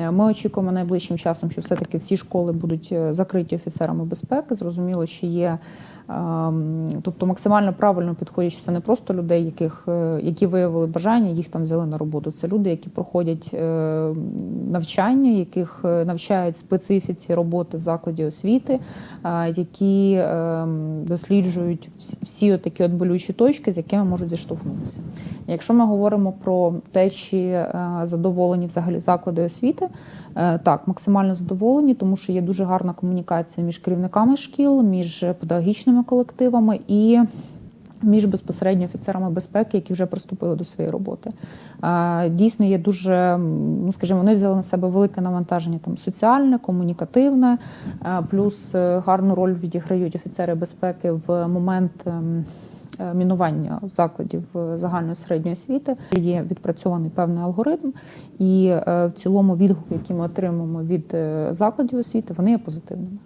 Е, Ми очікуємо найближчим часом, що все-таки всі школи будуть е, закриті офіцерами безпеки. Зрозуміло, що є. Ем, Тобто максимально правильно підходять, це не просто людей, яких, е, які виявили бажання, їх там взяли на роботу. Це люди, які проходять е, навчання, яких е, навчають специфіці роботи в закладі освіти, які ем, досліджують всі такі от болючі точки, з якими можуть зіштовхнутися. Якщо ми говоримо про те, чи задоволені взагалі заклади освіти, так, максимально задоволені, тому що є дуже гарна комунікація між керівниками шкіл, між педагогічними колективами і. Між безпосередньо офіцерами безпеки, які вже приступили до своєї роботи, дійсно є дуже, ну скажімо, вони взяли на себе велике навантаження там соціальне, комунікативне, е, плюс е, гарну роль відіграють офіцери безпеки в момент. ем, е, Мінування закладів загальної середньої освіти є відпрацьований певний алгоритм, і в цілому відгуки, які ми отримуємо від закладів освіти, вони є позитивними.